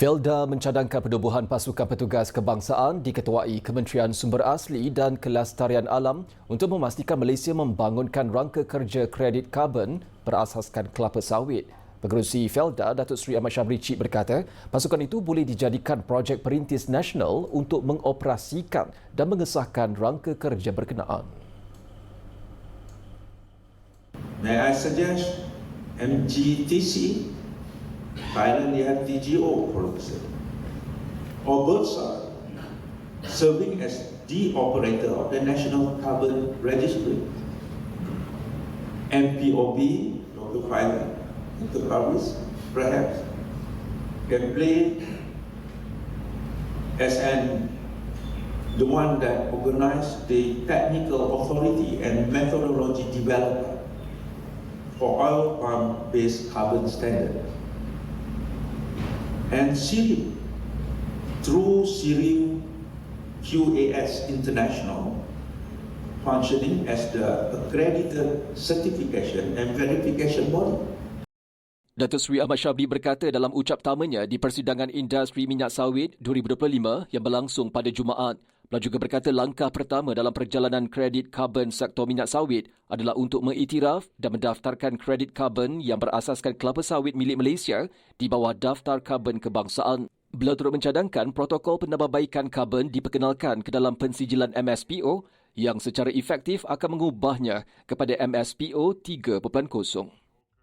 Felda mencadangkan penubuhan pasukan petugas kebangsaan diketuai Kementerian Sumber Asli dan Kelestarian Alam untuk memastikan Malaysia membangunkan rangka kerja kredit karbon berasaskan kelapa sawit. Pengerusi Felda, Datuk Seri Ahmad Syabri Cik berkata, pasukan itu boleh dijadikan projek perintis nasional untuk mengoperasikan dan mengesahkan rangka kerja berkenaan. May I suggest MGTC Thailand they have DGO policy. Or Bursa serving as the operator of the National Carbon Registry. MPOB, local private enterprise, perhaps, can play as an the one that organized the technical authority and methodology development for oil palm based carbon standard and SIRIM through SIRIM QAS International functioning as the accredited certification and verification body. Datuk Seri Ahmad Syabli berkata dalam ucap tamanya di Persidangan Industri Minyak Sawit 2025 yang berlangsung pada Jumaat. Beliau juga berkata langkah pertama dalam perjalanan kredit karbon sektor minyak sawit adalah untuk mengiktiraf dan mendaftarkan kredit karbon yang berasaskan kelapa sawit milik Malaysia di bawah daftar karbon kebangsaan. Beliau turut mencadangkan protokol penambahbaikan karbon diperkenalkan ke dalam pensijilan MSPO yang secara efektif akan mengubahnya kepada MSPO 3.0.